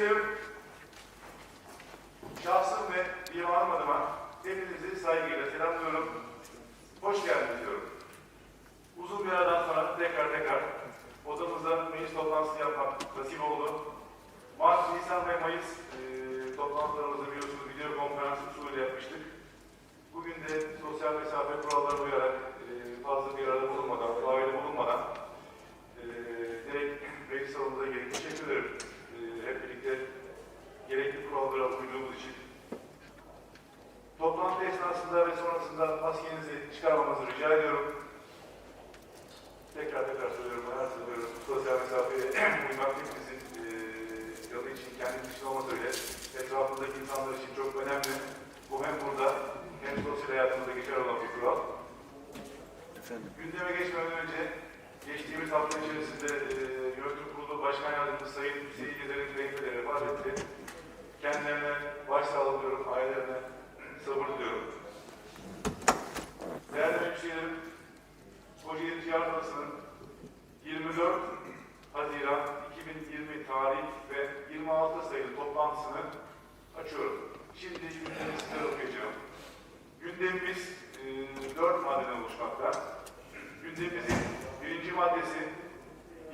üyelerim, şahsım ve divanım adına hepinizi saygıyla selamlıyorum. Hoş geldiniz diyorum. Uzun bir aradan sonra tekrar tekrar odamızda meclis toplantısı yapmak nasip oldu. Mart, Nisan ve Mayıs e, toplantılarımızı biliyorsunuz video konferans usulü yapmıştık. Bugün de sosyal mesafe kurallarına uyarak e, fazla bir arada bulunmadan, aile bulunmadan e, direkt meclis salonumuza gelip teşekkür ederim. E, hep birlikte gerekli kurallara uyduğumuz için. Toplantı esnasında ve sonrasında maskenizi çıkarmamanızı rica ediyorum. Tekrar tekrar söylüyorum, her söylüyorum. Sosyal mesafeye uymak hepimizin e, yanı için, kendi için olmasa bile etrafındaki insanlar için çok önemli. Bu hem burada hem sosyal hayatımızda geçer olan bir kural. Gündeme geçmeden önce geçtiğimiz hafta içerisinde e, Yönetim Kurulu Başkan Yardımcısı Sayın Hüseyin Gezer'in kayınpederi vefat etti. Kendilerine başsağlığı diliyorum, ailelerine sabır diliyorum. Değerli meclislerim, Kocaeli Ticaret Odası'nın 24 Haziran 2020 tarih ve 26 sayılı toplantısını açıyorum. Şimdi gündemi sizlere okuyacağım. Gündemimiz e, 4 maddeden oluşmakta. Gündemimizin birinci maddesi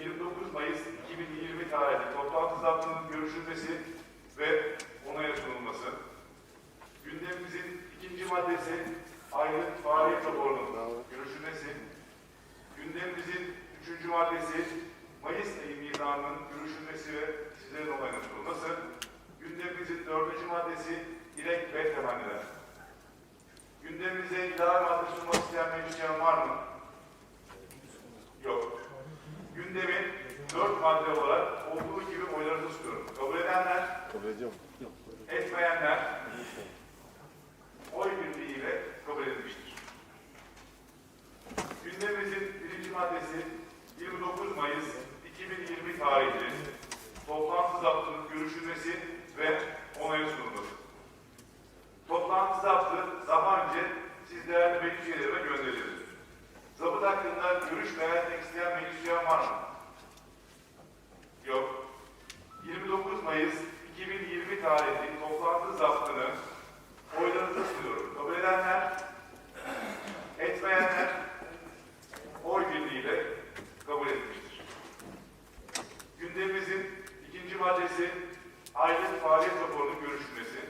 29 Mayıs 2020 tarihli toplantı zaptının görüşülmesi ve onaya sunulması. Gündemimizin ikinci maddesi aylık faaliyet raporunun görüşülmesi. Gündemimizin üçüncü maddesi Mayıs ayı mizanının görüşülmesi ve sizlerin onayına sunulması. Gündemimizin dördüncü maddesi dilek ve temenniler. Gündemimize ilave madde sunmak isteyen meclisçilerin var mı? Yok. Gündemi dört madde olarak olduğu gibi oylarınızı sunuyorum. Kabul edenler, Kabul ediyorum. etmeyenler oy birliğiyle kabul edilmiştir. Gündemimizin birinci maddesi 29 Mayıs 2020 tarihli toplantı zaptının görüşülmesi ve onaya sunulması. Toplantı zaptı daha önce siz değerli meclis üyelerine gönderildi. Zabıt hakkında görüş beyan etmek isteyen meclis var mı? Yok. 29 Mayıs 2020 tarihli toplantı zaptını oylarınıza sunuyorum. Kabul edenler, etmeyenler oy birliğiyle kabul edilmiştir. Gündemimizin ikinci maddesi aylık faaliyet raporunun görüşülmesi.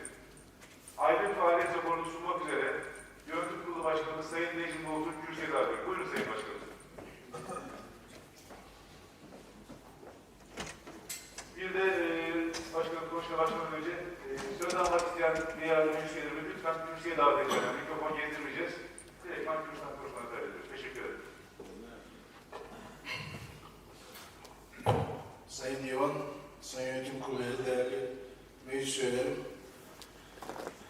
Aylık faaliyet raporunu sunmak üzere Yönetim Kurulu Başkanı Sayın Necmi Bulutur Gürsev abi. Buyurun Sayın Başkanım. Bir de e, başkanım konuşmaya başlamadan önce e, söz almak isteyen diğer meclis üyelerimi lütfen kürsüye davet edeceğim. Mikrofon gezdirmeyeceğiz. Direktman kürsüden konuşmanı talep ediyoruz. Teşekkür ederim. Sayın Divan, Sayın Yönetim Kurulu üyeleri, değerli meclis üyelerim.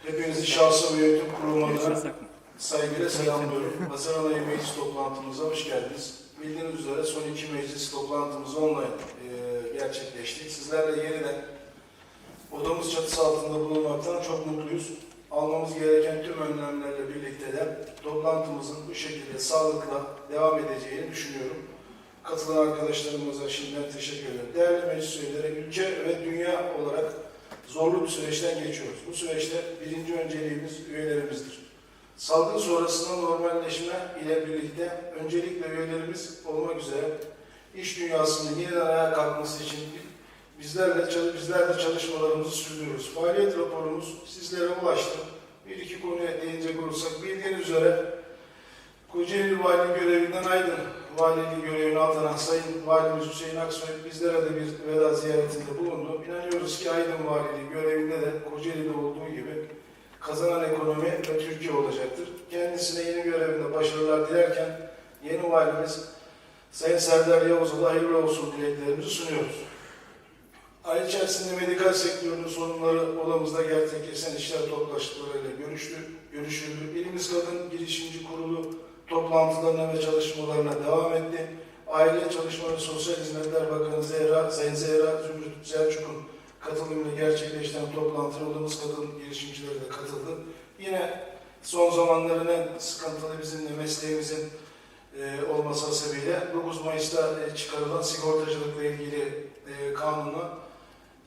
Hepinizi şahsı ve yönetim kurulu adına saygıyla selamlıyorum. Haziran ayı meclis toplantımıza hoş geldiniz. Bildiğiniz üzere son iki meclis toplantımız online e, gerçekleşti. Sizlerle yeniden odamız çatısı altında bulunmaktan çok mutluyuz. Almamız gereken tüm önlemlerle birlikte de toplantımızın bu şekilde sağlıkla devam edeceğini düşünüyorum. Katılan arkadaşlarımıza şimdiden teşekkür ederim. Değerli meclis üyeleri, ülke ve dünya olarak zorlu bir süreçten geçiyoruz. Bu süreçte birinci önceliğimiz üyelerimizdir. Salgın sonrasında normalleşme ile birlikte öncelikle üyelerimiz olmak üzere iş dünyasının yeniden ayağa kalkması için bizlerle çalış- bizler de çalışmalarımızı sürdürüyoruz. Faaliyet raporumuz sizlere ulaştı. Bir iki konuya değinecek olursak bildiğiniz üzere Kocaeli Vali görevinden aydın valiliği görevine atanan Sayın Valimiz Hüseyin Aksoy bizlere de bir veda ziyaretinde bulundu. İnanıyoruz ki Aydın Valiliği görevinde de Kocaeli'de olduğu gibi kazanan ekonomi ve Türkiye olacaktır. Kendisine yeni görevinde başarılar dilerken yeni valimiz Sayın Serdar Yavuz'a da hayırlı olsun dileklerimizi sunuyoruz. Ay içerisinde medikal sektörünün sorunları odamızda gerçekleşen işler toplaştıklarıyla görüştü, görüşüldü. İlimiz Kadın Girişimci Kurulu toplantılarına ve çalışmalarına devam etti. Aile Çalışma ve Sosyal Hizmetler Bakanı Zehra, Sayın Zehra Zümrüt Selçuk'un katılımıyla gerçekleştiren toplantıya odamız kadın girişimcileri de katıldı. Yine son zamanların en sıkıntılı bizim de mesleğimizin e, olması hasebiyle 9 Mayıs'ta e, çıkarılan sigortacılıkla ilgili e, kanuna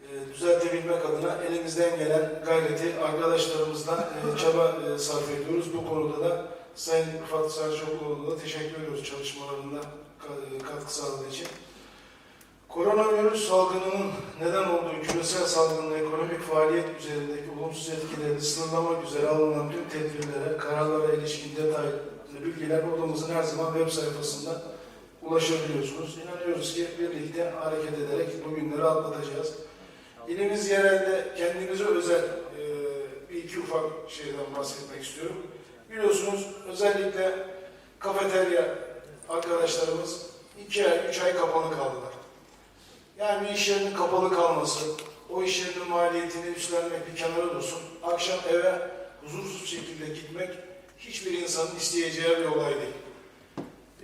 e, düzeltebilmek adına elimizden gelen gayreti arkadaşlarımızdan e, çaba sarf ediyoruz. Bu konuda da Sayın Rıfat Sarıçoğlu'na da teşekkür ediyoruz çalışmalarında ka- katkı sağladığı için. Koronavirüs salgınının neden olduğu küresel salgının ekonomik faaliyet üzerindeki olumsuz etkilerini sınırlamak üzere alınan tüm tedbirlere, kararlara ilişkin detaylı bilgiler odamızın her zaman web sayfasında ulaşabiliyorsunuz. İnanıyoruz ki birlikte hareket ederek bu günleri atlatacağız. İlimiz yerelde kendimize özel e, bir iki ufak şeyden bahsetmek istiyorum. Biliyorsunuz özellikle kafeterya arkadaşlarımız iki ay, üç ay kapalı kaldılar. Yani bir iş yerinin kapalı kalması, o iş yerinin maliyetini üstlenmek bir kenara dursun. Akşam eve huzursuz şekilde gitmek hiçbir insanın isteyeceği bir olay değil.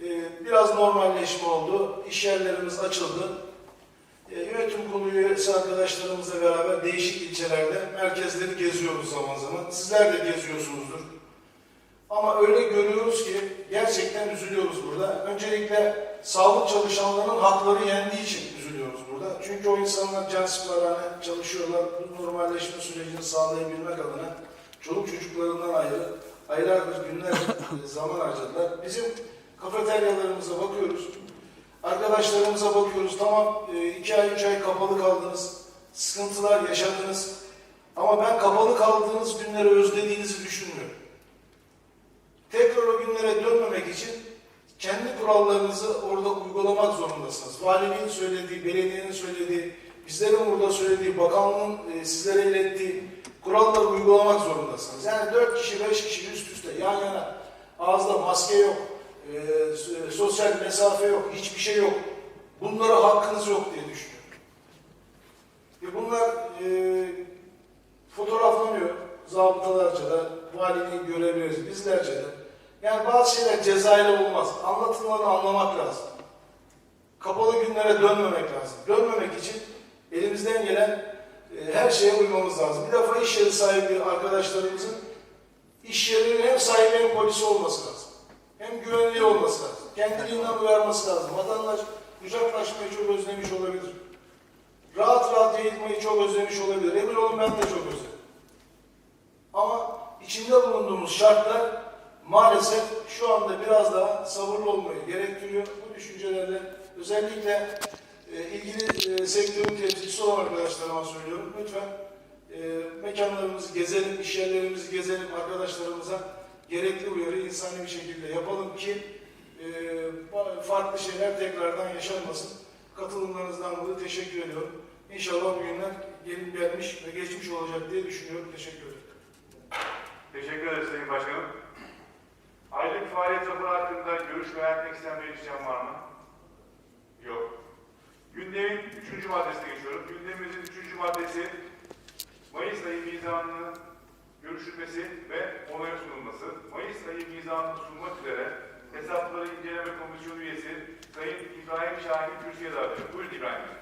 Ee, biraz normalleşme oldu. İş yerlerimiz açıldı. Ee, yönetim kurulu üyesi arkadaşlarımızla beraber değişik ilçelerde merkezleri geziyoruz zaman zaman. Sizler de geziyorsunuzdur. Ama öyle görüyoruz ki gerçekten üzülüyoruz burada. Öncelikle sağlık çalışanlarının hakları yendiği için üzülüyoruz burada. Çünkü o insanlar can siparhane çalışıyorlar. Bu normalleşme sürecini sağlayabilmek adına çoluk çocuklarından ayrı aylardır günler zaman harcadılar. Bizim kafeteryalarımıza bakıyoruz. Arkadaşlarımıza bakıyoruz. Tamam e, iki ay, üç ay kapalı kaldınız. Sıkıntılar yaşadınız. Ama ben kapalı kaldığınız günleri özlediğinizi düşünmüyorum. Tekrar o günlere dönmemek için kendi kurallarınızı orada uygulamak zorundasınız. Valiliğin söylediği, belediyenin söylediği, bizlerin burada söylediği, bakanlığın e, sizlere ilettiği kuralları uygulamak zorundasınız. Yani dört kişi, beş kişi üst üste yan yana, ağızda maske yok, e, so- sosyal mesafe yok, hiçbir şey yok. Bunlara hakkınız yok diye düşünüyorum. Ve bunlar e, fotoğraflanıyor zabıtalarca da, valiliğin görevlileri, bizlerce de. Yani bazı şeyler cezayla olmaz. Anlatılanı anlamak lazım. Kapalı günlere dönmemek lazım. Dönmemek için elimizden gelen e, her şeye uymamız lazım. Bir defa iş yeri sahibi arkadaşlarımızın iş yerinin hem sahibi hem polisi olması lazım. Hem güvenliği olması lazım. Kendiliğinden uyarması lazım. Vatandaş kucaklaşmayı çok özlemiş olabilir. Rahat rahat yayılmayı çok özlemiş olabilir. Emin olun ben de çok özledim. Ama içinde bulunduğumuz şartlar maalesef şu anda biraz daha sabırlı olmayı gerektiriyor. Bu düşüncelerle özellikle e, ilgili e, sektörün temsilcisi olan arkadaşlarıma söylüyorum. Lütfen e, mekanlarımızı gezelim, iş yerlerimizi gezelim arkadaşlarımıza gerekli uyarı insani bir şekilde yapalım ki e, farklı şeyler tekrardan yaşanmasın. Katılımlarınızdan dolayı teşekkür ediyorum. İnşallah bu günler gelip gelmiş ve geçmiş olacak diye düşünüyorum. Teşekkür ederim. Teşekkür ederiz Sayın Başkanım. Aylık faaliyet raporu hakkında görüş beyan etmek isteyen bir var mı? Yok. Gündemin üçüncü maddesine geçiyorum. Gündemimizin üçüncü maddesi Mayıs ayı mizanının görüşülmesi ve onaya sunulması. Mayıs ayı mizanını sunmak üzere Hesapları İnceleme Komisyonu üyesi Sayın İbrahim Şahin kürsüye davet. Buyurun İbrahim Bey.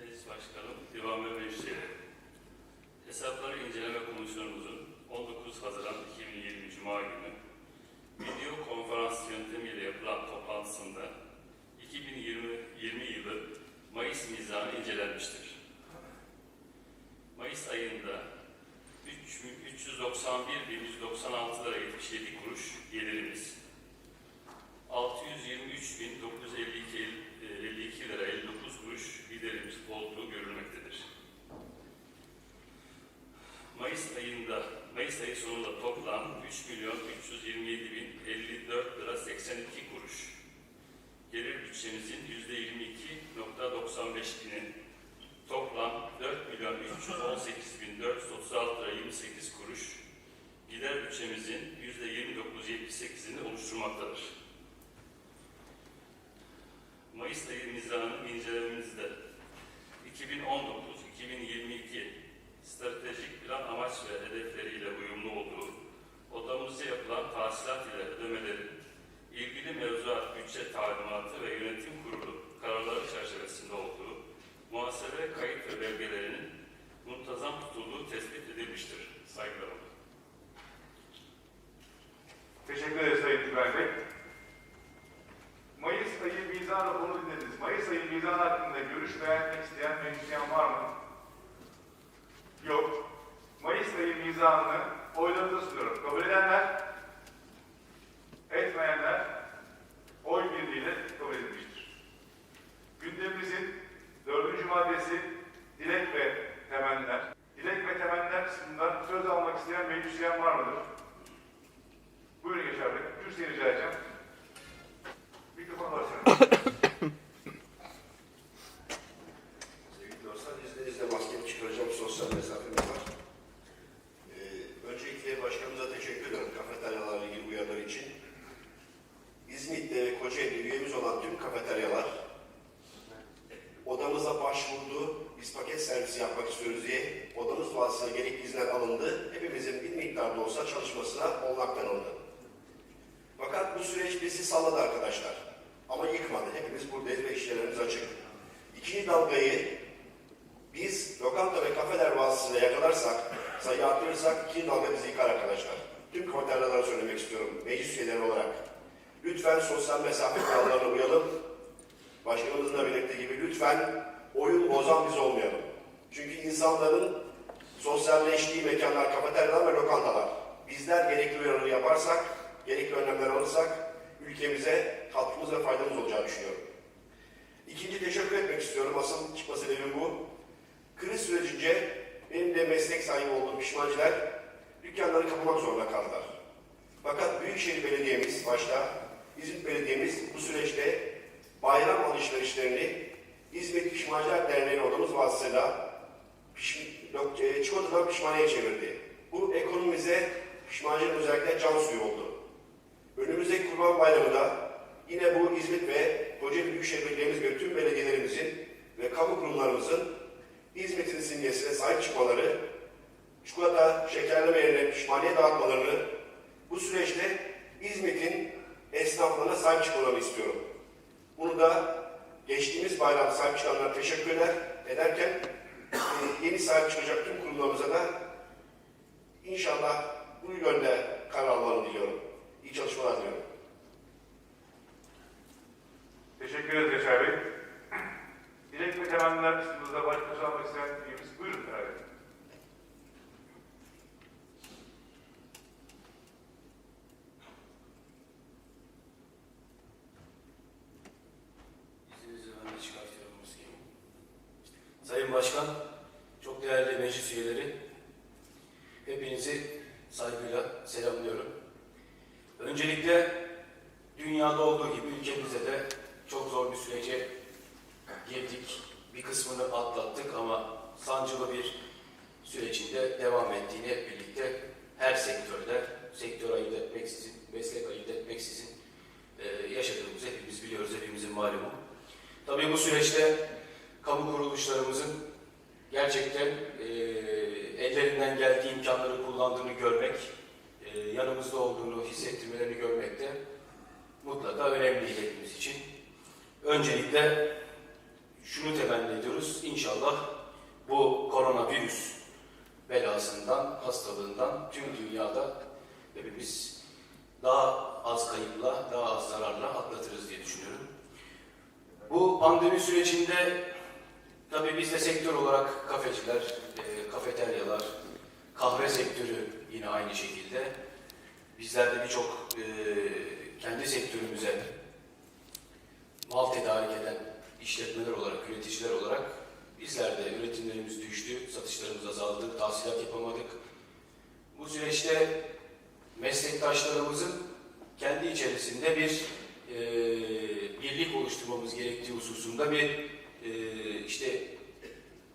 Meclis Başkanım, Divan ve. Hesapları İnceleme Komisyonumuzun 19 Haziran 2020 Cuma günü video konferans yöntemiyle yapılan toplantısında 2020 20 yılı Mayıs mizanı incelenmiştir. Mayıs ayında 391.196 lira 77 kuruş gelirimiz, 623.952 52 lira 59 kuruş giderimiz olduğu görülmektedir. Mayıs ayında, Mayıs ayı sonunda toplam 3 milyon 327 bin 54 lira 82 kuruş. Gelir bütçemizin yüzde 22.95 bini toplam 4 milyon 318 bin 436 lira 28 kuruş. Gider bütçemizin yüzde 29.78'ini oluşturmaktadır. Mayıs ayı mizanı incelememizde 2019-2022 stratejik plan amaç ve hedefleriyle uyumlu olduğu, odamızda yapılan tahsilat ile ödemelerin ilgili mevzuat, bütçe talimatı ve yönetim kurulu kararları çerçevesinde olduğu, muhasebe kayıt ve belgelerinin muntazam tutulduğu tespit edilmiştir. Saygılar olun. Teşekkür ederiz Sayın Tümer Bey. Mayıs ayı mizan raporunu dinlediniz. Mayıs ayı mizan hakkında görüş beğenmek isteyen meclisyen var mı? Yok. Mayıs ayı mizanını oylarınıza sunuyorum. Kabul edenler, etmeyenler oy birliğiyle kabul edilmiştir. Gündemimizin dördüncü maddesi dilek ve temenniler. Dilek ve temenniler kısmında söz almak isteyen meclisyen var mıdır? Buyurun Yaşar Bey. Kürsüye rica edeceğim. Mikrofonu açıyorum. Sevgili dostlar, izninizle maskemi çıkaracağım, sosyal mesafemiz var. Ee, öncelikle başkanımıza teşekkür ederim kafeteryalarla ilgili uyarılar için. İzmit'te ve Kocaeli'de üyemiz olan tüm kafeteryalar odamıza başvurdu, biz paket servisi yapmak istiyoruz diye odamız vasıtasıyla gerekli izinler alındı. Hepimizin bir miktarda olsa çalışmasına olanak tanındı. Fakat bu süreç bizi salladı arkadaşlar. Ama yıkmadı. Hepimiz buradayız ve işlerimiz açık. İkinci dalgayı biz lokanta ve kafeler vasıtasıyla yakalarsak, sayı arttırırsak ikinci dalga bizi yıkar arkadaşlar. Tüm kafeteryalara söylemek istiyorum, meclis üyeleri olarak. Lütfen sosyal mesafe kurallarına uyalım. Başkanımızın da belirttiği gibi lütfen oyun bozan biz olmayalım. Çünkü insanların sosyalleştiği mekanlar, kafeteryalar ve lokantalar. Bizler gerekli uyarıları yaparsak, gerekli önlemler alırsak ülkemize katkımız ve faydamız olacağını düşünüyorum. İkinci teşekkür etmek istiyorum. Asıl çıkma sebebim bu. Kriz sürecince benim de meslek sahibi olduğum pişmancılar dükkanları kapamak zorunda kaldılar. Fakat Büyükşehir Belediye'miz başta, İzmit Belediye'miz bu süreçte bayram alışverişlerini İzmit Pişmancılar Derneği odamız vasıtasıyla piş, e, çikolatadan pişmaniye çevirdi. Bu ekonomimize pişmancının özellikle can suyu oldu. Önümüzdeki Kurban Bayramı'nda yine bu İzmit ve Kocaeli Büyükşehir Belediye'miz ve tüm belediyelerimizin ve kamu kurumlarımızın İzmit'in simgesine sahip çıkmaları, çikolata, şekerleme yerine pişmaniye dağıtmalarını bu süreçte İzmit'in esnaflarına sahip çıkmalarını istiyorum. Bunu da geçtiğimiz bayram sahip çıkanlara teşekkür eder, ederken e, yeni sahip çıkacak tüm kurumlarımıza da inşallah bu yönde karar almalarını diliyorum. İyi çalışmalar diliyorum. Teşekkür ederiz Yaşar Bey. Dilek ve temenniler kısmımızda baş başa almak isteyen üyemiz. Buyurun Ferhat Bey. İzninizle ben de çıkartıyorum maskeyi. Sayın Başkan, çok değerli meclis üyeleri, hepinizi saygıyla selamlıyorum. Öncelikle dünyada olduğu gibi ülkemizde de çok zor bir sürece girdik. Kısmını atlattık ama sancılı bir sürecinde devam ettiğini hep birlikte her sektörde, sektör ayırt etmeksizin, meslek ayırt etmeksizin e, yaşadığımızı hepimiz biliyoruz, hepimizin malumu. Tabii bu süreçte kamu kuruluşlarımızın gerçekten e, ellerinden geldiği imkanları kullandığını görmek, e, yanımızda olduğunu hissettirmelerini görmek de mutlaka önemliydi hepimiz için. Öncelikle şunu temenni ediyoruz, inşallah bu koronavirüs belasından, hastalığından tüm dünyada hepimiz daha az kayıpla, daha az zararla atlatırız diye düşünüyorum. Bu pandemi sürecinde tabii biz de sektör olarak kafeciler, e, kafeteryalar, kahve sektörü yine aynı şekilde. Bizler de birçok e, kendi sektörümüze mal tedarik eden işletmeler olarak, üreticiler olarak bizler de üretimlerimiz düştü, satışlarımız azaldı, tahsilat yapamadık. Bu süreçte meslektaşlarımızın kendi içerisinde bir e, birlik oluşturmamız gerektiği hususunda bir e, işte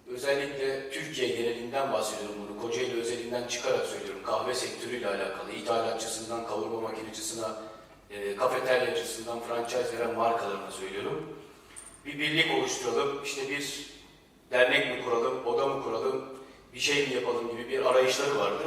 özellikle Türkiye genelinden bahsediyorum bunu. Kocaeli özelinden çıkarak söylüyorum. Kahve sektörüyle alakalı ithalatçısından kavurma makinecisine, e, kafeteryacısından franchise veren markalarına söylüyorum. Bir birlik oluşturalım. İşte bir dernek mi kuralım, oda mı kuralım, bir şey mi yapalım gibi bir arayışları vardı.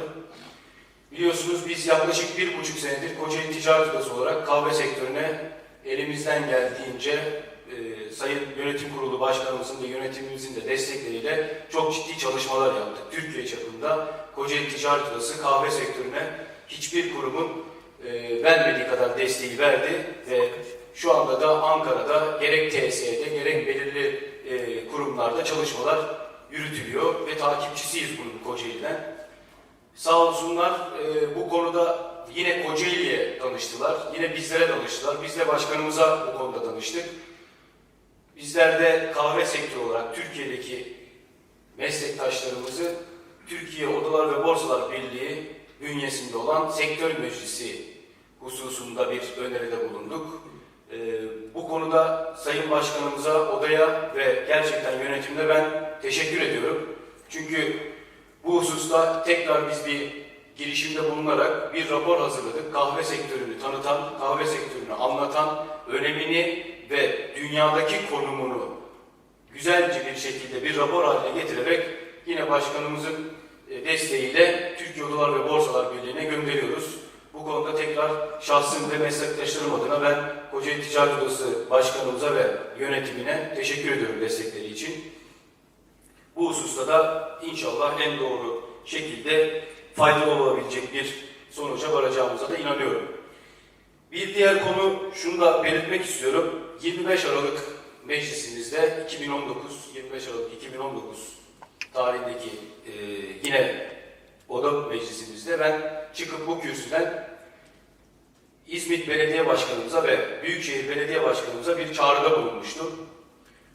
Biliyorsunuz biz yaklaşık bir buçuk senedir Kocaeli Ticaret Odası olarak kahve sektörüne elimizden geldiğince e, Sayın Yönetim Kurulu Başkanımızın ve yönetimimizin de destekleriyle çok ciddi çalışmalar yaptık. Türkiye çapında Kocaeli Ticaret Odası kahve sektörüne hiçbir kurumun e, vermediği kadar desteği verdi ve şu anda da Ankara'da gerek TSE'de gerek belirli e, kurumlarda çalışmalar yürütülüyor ve takipçisiyiz bunun Kocaeli'den. Sağ olsunlar e, bu konuda yine Kocaeli'ye danıştılar, yine bizlere danıştılar. Biz de başkanımıza bu konuda danıştık. Bizler de kahve sektörü olarak Türkiye'deki meslektaşlarımızı Türkiye Odalar ve Borsalar Birliği bünyesinde olan sektör meclisi hususunda bir öneride bulunduk. Ee, bu konuda Sayın Başkanımıza, odaya ve gerçekten yönetimde ben teşekkür ediyorum. Çünkü bu hususta tekrar biz bir girişimde bulunarak bir rapor hazırladık. Kahve sektörünü tanıtan, kahve sektörünü anlatan, önemini ve dünyadaki konumunu güzelce bir şekilde bir rapor haline getirerek yine başkanımızın e, desteğiyle Türkiye Odalar ve Borsalar Birliği'ne gönderiyoruz. Bu konuda tekrar şahsım ve meslektaşlarım adına ben Kocaeli Ticaret Odası Başkanımıza ve yönetimine teşekkür ediyorum destekleri için. Bu hususta da inşallah en doğru şekilde faydalı olabilecek bir sonuca varacağımıza da inanıyorum. Bir diğer konu şunu da belirtmek istiyorum. 25 Aralık meclisimizde 2019, 25 Aralık 2019 tarihindeki e, yine oda meclisimizde ben çıkıp bu kürsüden İzmit Belediye Başkanımıza ve Büyükşehir Belediye Başkanımıza bir çağrıda bulunmuştum.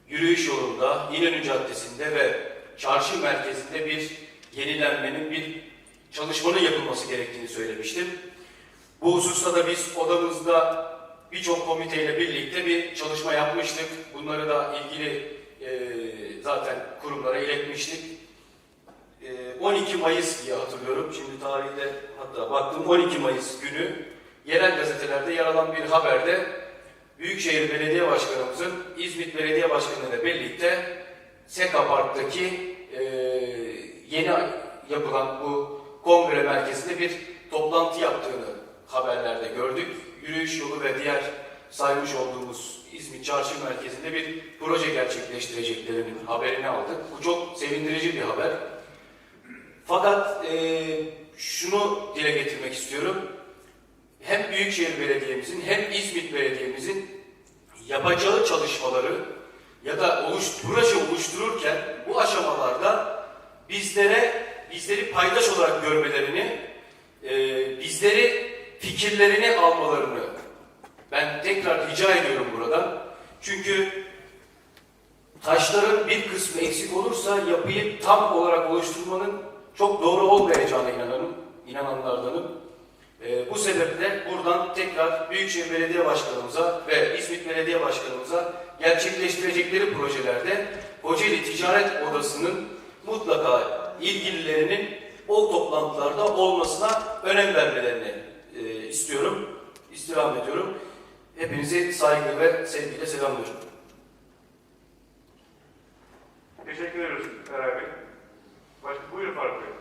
Yürüyüş yolunda, İnönü Caddesi'nde ve çarşı merkezinde bir yenilenmenin, bir çalışmanın yapılması gerektiğini söylemiştim. Bu hususta da biz odamızda birçok komiteyle birlikte bir çalışma yapmıştık. Bunları da ilgili e, zaten kurumlara iletmiştik. E, 12 Mayıs diye hatırlıyorum. Şimdi tarihte hatta baktım 12 Mayıs günü yerel gazetelerde yer alan bir haberde Büyükşehir Belediye Başkanımızın İzmit Belediye Başkanı ile birlikte Seka Park'taki e, yeni yapılan bu kongre merkezinde bir toplantı yaptığını haberlerde gördük. Yürüyüş yolu ve diğer saymış olduğumuz İzmit Çarşı Merkezi'nde bir proje gerçekleştireceklerinin haberini aldık. Bu çok sevindirici bir haber. Fakat e, şunu dile getirmek istiyorum. Hem Büyükşehir Belediye'mizin hem İzmit Belediye'mizin yapacağı çalışmaları ya da oluş, proje oluştururken bu aşamalarda bizlere bizleri paydaş olarak görmelerini, e, bizleri fikirlerini almalarını ben tekrar rica ediyorum buradan. Çünkü taşların bir kısmı eksik olursa yapıyı tam olarak oluşturmanın çok doğru olmayacağına inananım, inananlardanım. Ee, bu sebeple buradan tekrar Büyükşehir Belediye Başkanımıza ve İzmit Belediye Başkanımıza gerçekleştirecekleri projelerde Kocaeli Ticaret Odası'nın mutlaka ilgililerinin o toplantılarda olmasına önem vermelerini e, istiyorum, istirham ediyorum. Hepinizi saygı ve sevgiyle selamlıyorum. Teşekkür ediyoruz Eray Bey. Başka, buyurun Faruk Bey.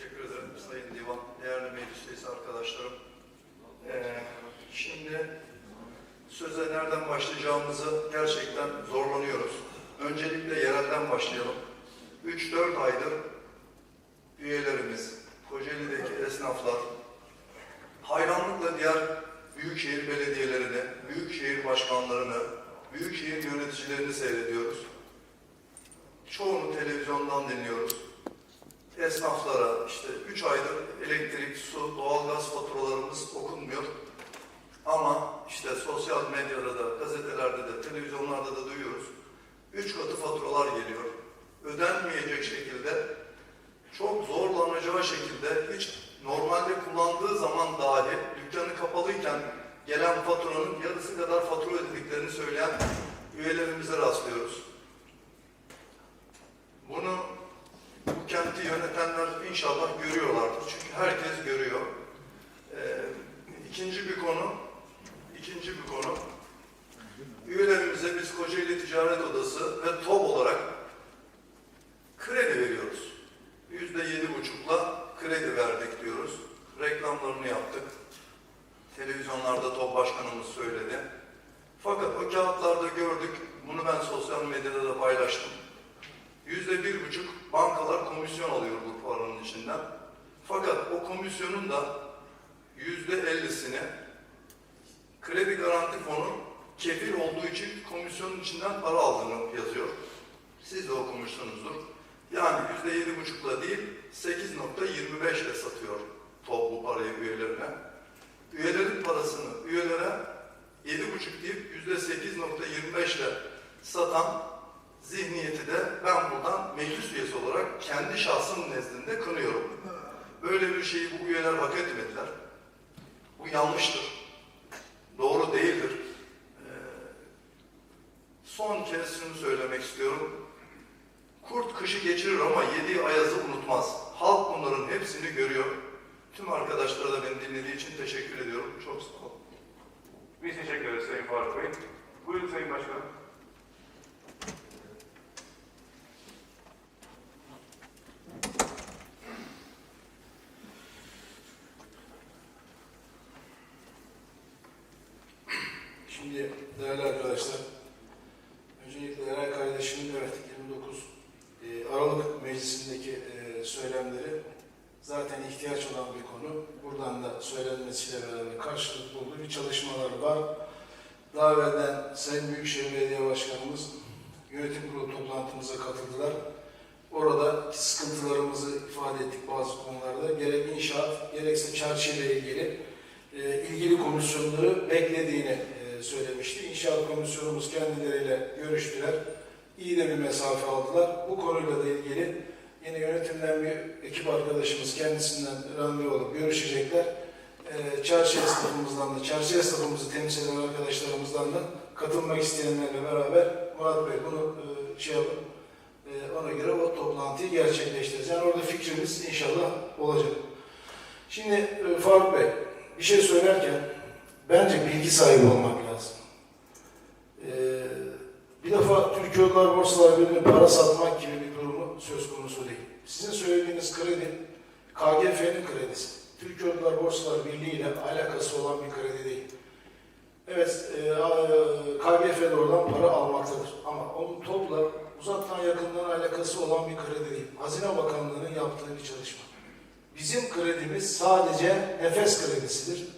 Teşekkür ederim Sayın Divan, değerli meclis üyesi arkadaşlarım. Ee, şimdi söze nereden başlayacağımızı gerçekten zorlanıyoruz. Öncelikle yerelden başlayalım. 3-4 aydır üyelerimiz, Kocaeli'deki esnaflar hayranlıkla diğer büyükşehir belediyelerini, büyükşehir başkanlarını, büyükşehir yöneticilerini seyrediyoruz. Çoğunu televizyondan dinliyoruz esnaflara işte 3 aydır elektrik, su, doğalgaz faturalarımız okunmuyor. Ama işte sosyal medyada da, gazetelerde de, televizyonlarda da duyuyoruz. 3 katı faturalar geliyor. Ödenmeyecek şekilde, çok zorlanacağı şekilde hiç normalde kullandığı zaman dahi dükkanı kapalıyken gelen faturanın yarısı kadar fatura ödediklerini söyleyen üyelerimize rastlıyoruz. Bunu bu kenti yönetenler inşallah görüyorlardır. Çünkü herkes görüyor. Ee, ikinci bir konu, ikinci bir konu. Üyelerimize biz Kocaeli Ticaret Odası ve TOB olarak kredi veriyoruz. Yüzde yedi buçukla kredi verdik diyoruz. Reklamlarını yaptık. Televizyonlarda TOB Başkanımız söyledi. o kağıtlarda gördük. Bunu ben sosyal medyada da paylaştım. Yüzde bir buçuk bankalar komisyon alıyor bu paranın içinden. Fakat o komisyonun da yüzde ellisini kredi garanti fonu kefil olduğu için komisyonun içinden para aldığını yazıyor. Siz de okumuşsunuzdur. Yani yüzde yedi buçukla değil, 8.25 ile satıyor TOB bu parayı üyelerine. Üyelerin parasını üyelere yedi buçuk deyip yüzde 8.25 ile satan zihniyeti de ben buradan meclis üyesi olarak kendi şahsım nezdinde kınıyorum. Böyle bir şeyi bu üyeler hak etmediler. Bu yanlıştır. Doğru değildir. Ee, son kez şunu söylemek istiyorum. Kurt kışı geçirir ama yediği ayazı unutmaz. Halk bunların hepsini görüyor. Tüm arkadaşlara da beni dinlediği için teşekkür ediyorum. Çok sağ olun. Biz teşekkür ederiz Sayın Faruk Bey. Buyurun Sayın Başkanım. Şimdi değerli arkadaşlar, öncelikle Eray kardeşimin evet 29 e, Aralık Meclisi'ndeki e, söylemleri zaten ihtiyaç olan bir konu. Buradan da söylenmesiyle beraber karşılık bulduğu bir çalışmalar var. Daha evvelden Sayın Büyükşehir Belediye Başkanımız yönetim kurulu toplantımıza katıldılar. Orada sıkıntılarımızı ifade ettik bazı konularda. Gerek inşaat, gerekse çarşıyla ilgili e, ilgili komisyonları beklediğini e, söylemişti. İnşaat komisyonumuz kendileriyle görüştüler. İyi de bir mesafe aldılar. Bu konuyla da ilgili yine yönetimden bir ekip arkadaşımız kendisinden randevu alıp görüşecekler. E, çarşı esnafımızdan da, çarşı esnafımızı temsil eden arkadaşlarımızdan da katılmak isteyenlerle beraber Murat Bey bunu e, şey yapın, e, ona göre o toplantıyı gerçekleştireceğiz. Yani orada fikrimiz inşallah olacak. Şimdi e, Faruk Bey, bir şey söylerken bence bilgi sahibi olmak lazım. Ee, bir defa Türk Yollar Borsalar Birliği'ne para satmak gibi Sizin söylediğiniz kredi KGF'nin kredisi. Türk Yollar Borsalar Birliği ile alakası olan bir kredi değil. Evet, e, KGF de oradan para almaktadır. Ama onun topla uzaktan yakından alakası olan bir kredi değil. Hazine Bakanlığı'nın yaptığı bir çalışma. Bizim kredimiz sadece nefes kredisidir.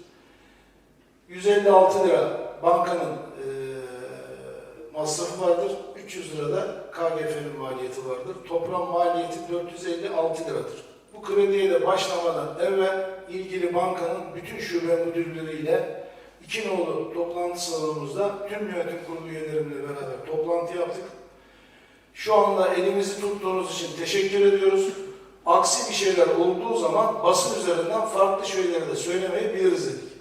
156 lira bankanın e, masrafı vardır. 300 lira da KGF'nin maliyeti vardır. Toplam maliyeti 456 liradır. Bu krediye de başlamadan evvel ilgili bankanın bütün şube müdürleriyle iki nolu toplantı salonumuzda tüm yönetim kurulu üyelerimle beraber toplantı yaptık. Şu anda elimizi tuttuğunuz için teşekkür ediyoruz. Aksi bir şeyler olduğu zaman basın üzerinden farklı şeyleri de söylemeyebiliriz dedik.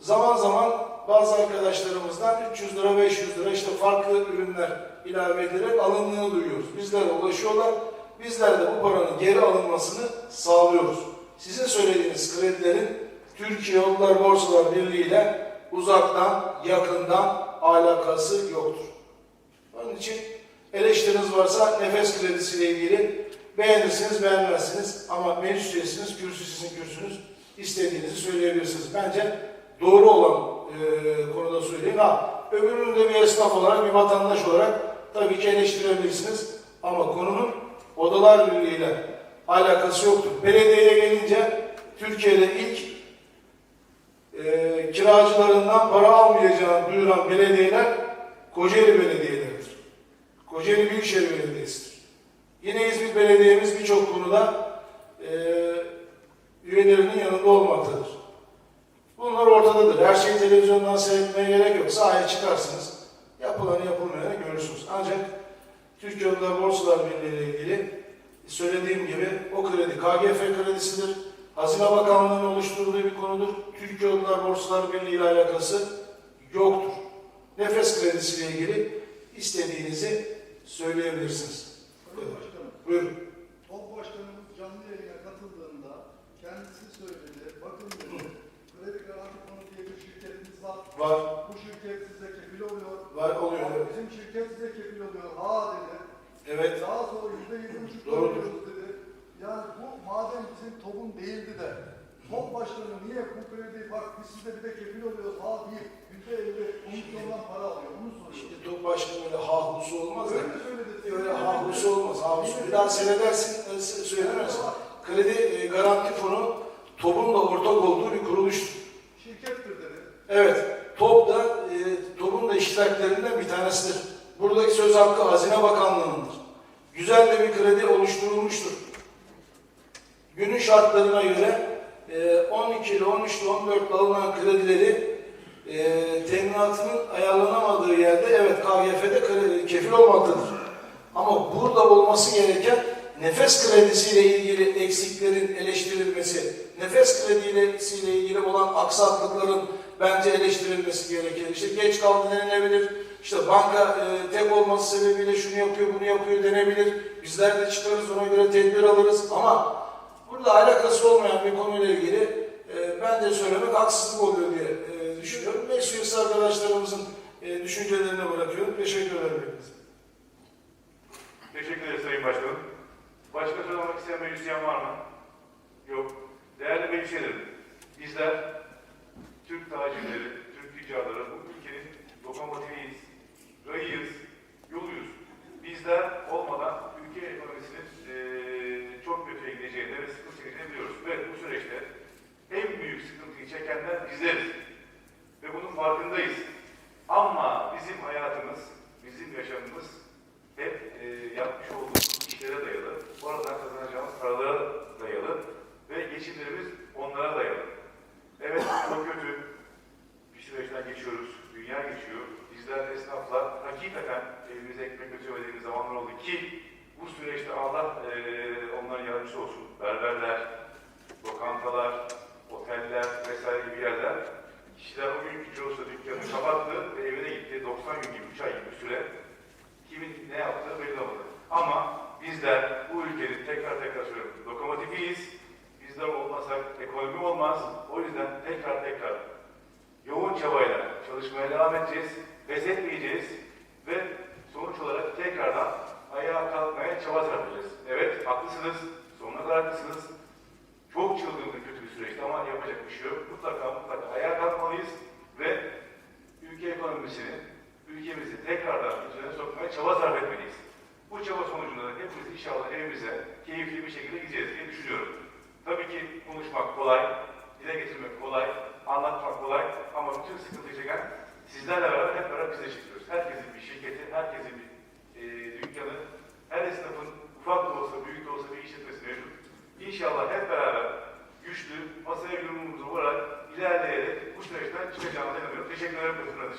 Zaman zaman bazı arkadaşlarımızdan 300 lira 500 lira işte farklı ürünler ilave ederek alındığını duyuyoruz. Bizlere ulaşıyorlar. Bizler de bu paranın geri alınmasını sağlıyoruz. Sizin söylediğiniz kredilerin Türkiye Yollar Borsalar Birliği ile uzaktan, yakından alakası yoktur. Onun için eleştiriniz varsa nefes kredisiyle ilgili beğenirsiniz, beğenmezsiniz ama meclis üyesiniz, kürsü sizin kürsünüz, istediğinizi söyleyebilirsiniz. Bence doğru olan e, konuda söyleyin. Ha, öbürünü de bir esnaf olarak, bir vatandaş olarak tabii ki eleştirebilirsiniz ama konunun Odalar Birliği ile alakası yoktur. Belediyeye gelince Türkiye'de ilk e, kiracılarından para almayacağını duyuran belediyeler Kocaeli Belediyeleridir. Kocaeli Büyükşehir Belediyesi'dir. Yine İzmir Belediye'miz birçok konuda e, üyelerinin yanında olmaktadır. Bunlar ortadadır. Her şeyi televizyondan seyretmeye gerek yok. Sahaya çıkarsınız. Yapılanı yapılmayanı görürsünüz. Ancak Türk Yollar Borsalar Birliği ile ilgili söylediğim gibi o kredi KGF kredisidir. Hazine Bakanlığı'nın oluşturduğu bir konudur. Türk Yollar Borsalar Birliği ile alakası yoktur. Nefes kredisiyle ilgili istediğinizi söyleyebilirsiniz. Sayın Başkanım, Buyurun. Top Başkanımız canlı yayına katıldığında kendisi söyledi, bakın dedi, kredi garanti fonu diye bir şirketimiz var. Bu şirket size kefil oluyor. Var oluyor. Evet. bizim şirket size kefil oluyor. Ha dedi. Evet. Daha sonra yüzde yedi buçuk veriyoruz dedi. Yani bu madem bizim TOB'un değildi de TOB başkanı niye bu krediyi bak biz size bir de kefil oluyoruz ha deyip yüzde elli komisyondan para alıyor. Onu soruyor. İşte TOB başkanı öyle ha husu olmaz. Öyle da. söyledi. E, öyle ha husu olmaz. Ha husu bir daha seyredersin e, söylemezsin. Kredi e, garanti fonu TOB'un da ortak olduğu bir kuruluştur. Şirkettir de. Evet, TOB da e, TOB'un da iştiraklerinden bir tanesidir. Buradaki söz hakkı Hazine Bakanlığı'ndır. Güzel de bir kredi oluşturulmuştur. Günün şartlarına göre e, 12 ile 13 ile 14 ile alınan kredileri e, teminatının ayarlanamadığı yerde evet KGF'de kredi, kefil olmaktadır. Ama burada olması gereken nefes kredisiyle ilgili eksiklerin eleştirilmesi, nefes kredisiyle ilgili olan aksaklıkların bence eleştirilmesi gerekir. İşte geç kaldı denilebilir, işte banka e, tek olması sebebiyle şunu yapıyor, bunu yapıyor denebilir. Bizler de çıkarız, ona göre tedbir alırız ama burada alakası olmayan bir konuyla ilgili e, ben de söylemek haksızlık oluyor diye e, düşünüyorum. Meclis arkadaşlarımızın e, düşüncelerini bırakıyorum. Teşekkür ederim. hepinize. Teşekkür ederiz Sayın Başkanım. Başka sormak isteyen meclisyen var mı? Yok. Değerli meclis üyeleri, bizler Türk tacirleri, Türk tüccarları bu ülkenin lokomotifiyiz, rayıyız, yoluyuz. Bizler olmadan ülke ekonomisinin eee, çok kötüye gideceğini ve sıkıntı çekeceğini biliyoruz. Ve bu süreçte en büyük sıkıntıyı çekenler bizleriz. Ve bunun farkındayız. Ama bizim hayatımız, bizim yaşamımız hep e, yapmış olduğumuz işlere dayalı, oradan kazanacağımız paralara dayalı ve geçimlerimiz onlara dayalı. Evet çok kötü bir süreçten geçiyoruz, dünya geçiyor. Bizler esnaflar hakikaten evimize ekmek götürmediğimiz zamanlar oldu ki bu süreçte Allah e, onların yardımcısı olsun. Berberler, lokantalar, oteller vesaire gibi yerler. Kişiler o gün kilosu dükkanı kapattı ve evine gitti. 90 gün gibi, 3 ay gibi bir süre kimin ne yaptığı belli olmadı. Ama bizler bu ülkenin tekrar tekrar söylüyorum lokomotifiyiz. Bizler olmasak ekonomi olmaz. O yüzden tekrar tekrar yoğun çabayla çalışmaya devam edeceğiz. Pes etmeyeceğiz ve sonuç olarak tekrardan ayağa kalkmaya çaba sarf. Evet haklısınız. Sonuna kadar haklısınız. Çok çılgın bir kötü bir süreçti ama yapacak bir şey yok. Mutlaka mutlaka ayağa kalkmalıyız ve ülke ekonomisini, ülkemizi tekrardan üzerine sokmaya çaba sarf etmeliyiz. Bu çaba sonucunda hepimiz inşallah evimize keyifli bir şekilde gideceğiz diye düşünüyorum. Tabii ki konuşmak kolay, dile getirmek kolay, anlatmak kolay ama bütün sıkıntı çeken sizlerle beraber hep beraber bize çekiyoruz. Herkesin bir şirketi, herkesin bir e, dükkanı, her esnafın ufak da olsa, büyük de olsa bir işletmesi mevcut. İnşallah hep beraber güçlü, masaya yorumumuzu vurarak, ilerleyerek bu süreçten çıkacağımıza inanıyorum. Teşekkür ederim. Teşekkür ederim.